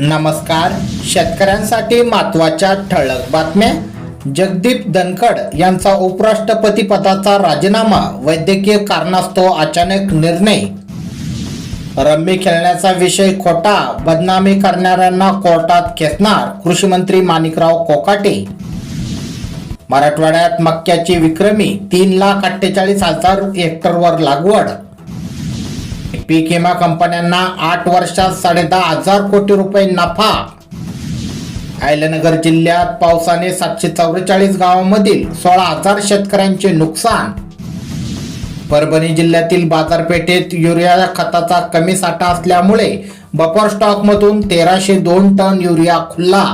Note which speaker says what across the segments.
Speaker 1: नमस्कार. शेतकऱ्यांसाठी महत्त्वाच्या ठळक बातम्या. जगदीप धनखड यांचा उपराष्ट्रपती पदाचा राजीनामा वैद्यकीय कारणास्तव अचानक निर्णय. रम्मी खेळण्याचा विषय खोटा बदनामी करणाऱ्यांना कोर्टात खेचणार कृषी मंत्री माणिकराव कोकाटे. मराठवाड्यात मक्याची विक्रमी तीन लाख अठ्ठेचाळीस हजार हेक्टरवर लागवड. पीक विमा कंपन्यांना आठ वर्षात साडेदहा हजार कोटी रुपये नफा. अहिल्यानगर जिल्ह्यात पावसाने सातशे चौवेचाळीस गावांमधील सोळा हजार शेतकऱ्यांचे नुकसान. परभणी जिल्ह्यातील बाजारपेठेत युरिया खताचा कमी साठा असल्यामुळे बफर स्टॉकमधून तेराशे दोन टन युरिया खुल्ला.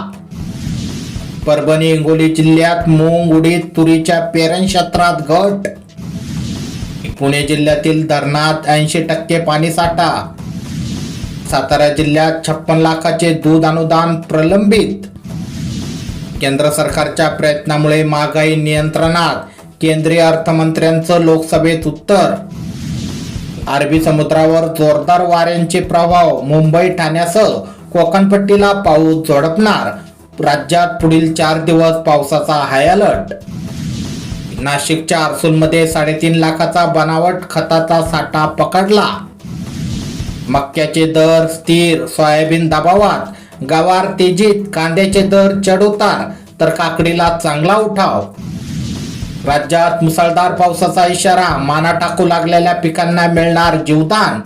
Speaker 1: परभणी हिंगोली जिल्ह्यात मूग उडीद तुरीच्या पेरण क्षेत्रात घट पुणे जिल्ह्यातील धरणात ऐंशी टक्के पाणी साठा. सातारा जिल्ह्यात छप्पन लाखाचे दूध अनुदान प्रलंबित. केंद्र सरकारच्या प्रयत्नामुळे महागाई नियंत्रणात केंद्रीय अर्थमंत्र्यांचं लोकसभेत उत्तर. अरबी समुद्रावर जोरदार वाऱ्यांचे प्रभाव मुंबई ठाण्यासह कोकणपट्टीला पाऊस झोडपणार. राज्यात पुढील चार दिवस पावसाचा हाय अलर्ट नाशिकच्या आरसूलमध्ये साडेतीन लाखाचा बनावट खताचा साठा पकडला. मक्याचे दर स्थिर सोयाबीन दबावात. गवार तेजीत कांद्याचे दर चढउतार तर काकडीला चांगला उठाव. राज्यात मुसळधार पावसाचा इशारा माना टाकू लागलेल्या पिकांना मिळणार जीवदान.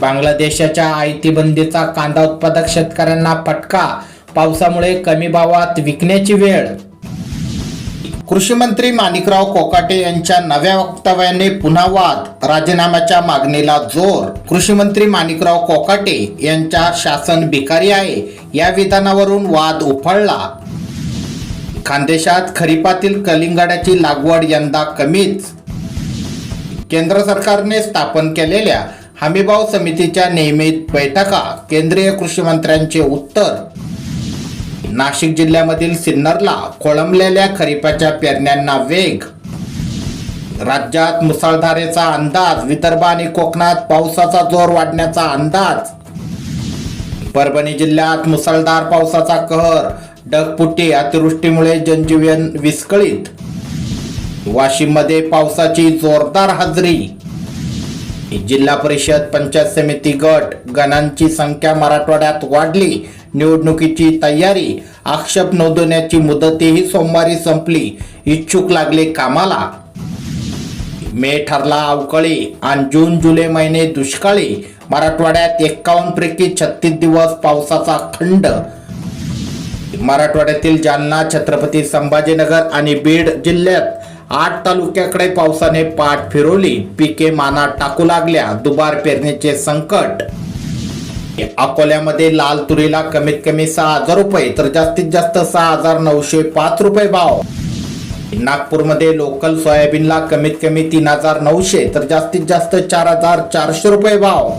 Speaker 1: बांगलादेशाच्या आयती बंदीचा कांदा उत्पादक शेतकऱ्यांना फटका पावसामुळे कमी भावात विकण्याची वेळ. कृषी मंत्री माणिकराव कोकाटे यांच्या नव्या वक्तव्याने पुन्हा वाद. राजीनाम्याच्या मागणीला जोर. कृषी मंत्री माणिकराव कोकाटे यांच्या शासन भिकारी आहे. या विधानावरून वाद उफाळला. खानदेशात खरीपातील कलिंगडाची लागवड यंदा कमीच. केंद्र सरकारने स्थापन केलेल्या हमीभाव समितीच्या नियमित बैठका. केंद्रीय कृषी मंत्र्यांचे उत्तर. नाशिक जिल्ह्यामधील सिन्नरला खोळंबलेल्या खरीपाच्या पेरण्यांना वेग. राज्यात मुसळधारेचा अंदाज विदर्भ आणि कोकणात पावसाचा जोर वाढण्याचा अंदाज. परभणी जिल्ह्यात मुसळधार पावसाचा कहर ढगपुट्टी अतिवृष्टीमुळे जनजीवन विस्कळीत. वाशिममध्ये पावसाची जोरदार हजेरी. जिल्हा परिषद पंचायत समिती गट गणांची संख्या मराठवाड्यात वाढली. निवडणुकीची तयारी आक्षेप नोंदवण्याची मुदतही सोमवारी संपली. इच्छुक लागले कामाला. मे ठरला अवकाळी आणि जून जुलै महिने दुष्काळी. मराठवाड्यात एकावन्नपैकी छत्तीस दिवस पावसाचा खंड मराठवाड्यातील जालना छत्रपती संभाजीनगर आणि बीड जिल्ह्यात आठ तालुक्याकडे पावसाने पाठ फिरवली. पिके माना टाकू लागल्या. दुबार पेरणीचे संकट. अकोल्यामध्ये लाल तुरीला कमीत कमी सहा हजार रुपये तर जास्तीत जास्त सहा हजार नऊशे पाच रुपये भाव. नागपूरमध्ये लोकल सोयाबीनला कमीत कमी तीन हजार नऊशे तर जास्तीत जास्त चार हजार चारशे रुपये भाव.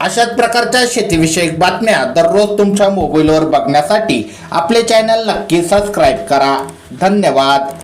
Speaker 1: अशाच प्रकारच्या शेतीविषयक बातम्या दररोज तुमच्या मोबाईलवर बघण्यासाठी आपले चॅनल नक्की सबस्क्राईब करा. धन्यवाद.